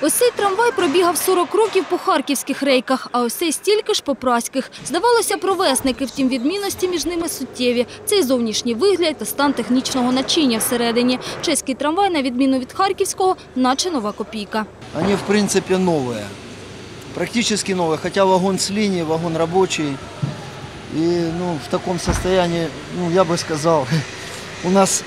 Ось цей трамвай пробігав 40 років по харківських рейках, а ось цей стільки ж по праських. Здавалося, провесники, втім відмінності між ними суттєві. Це і зовнішній вигляд та стан технічного начиння всередині. Чеський трамвай, на відміну від харківського, наче нова копійка. Они, в принципе, новые. Практически новые, хотя вагон с линии, вагон рабочий. И ну, в таком состоянии, ну, я бы сказал, у нас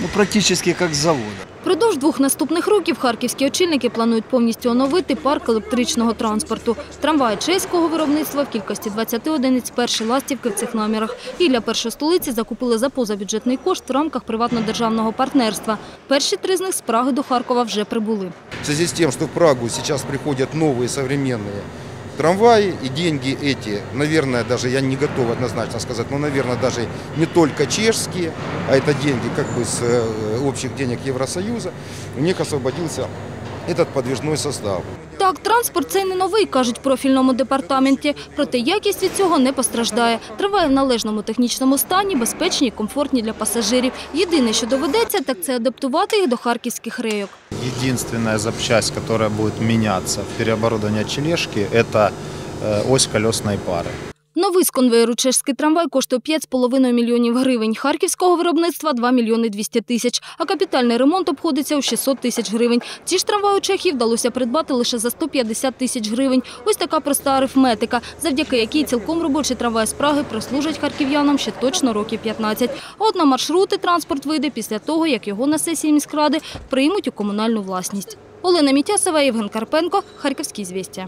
ну, практически как с завода. Продовж двох наступних років харківські очільники планують повністю оновити парк електричного транспорту. Трамваї чеського виробництва в кількості 20 одиниць перші ластівки в цих намірах. І для першої столиці закупили за позабюджетний кошт в рамках приватно-державного партнерства. Перші три з них з Праги до Харкова вже прибули. В связи с тем, что в Прагу сейчас приходят новые современные трамваи, и деньги эти, наверное, даже я не готов однозначно сказать, но, наверное, даже не только чешские, а это деньги как бы с э, общих денег Евросоюза, у них освободился этот подвижной состав. Так, транспорт цей не новий, кажуть в профільному департаменті. Проте якість від цього не постраждає. Трамваї в належному технічному стані, безпечні і комфортні для пасажирів. Єдине, що доведеться, так це адаптувати їх до харківських рейок. Единственная запчасть, которая будет меняться в переоборудовании тележки, это э, ось колесной пары. Новий з конвеєру чешський трамвай коштує 5,5 мільйонів гривень. Харківського виробництва – 2 мільйони 200 тисяч. А капітальний ремонт обходиться у 600 тисяч гривень. Ці ж трамваї у Чехії вдалося придбати лише за 150 тисяч гривень. Ось така проста арифметика, завдяки якій цілком робочі трамваї з Праги прослужать харків'янам ще точно років 15. А от на маршрути транспорт вийде після того, як його на сесії міськради приймуть у комунальну власність. Олена Мітясова, Євген Карпенко, Харківські звістя.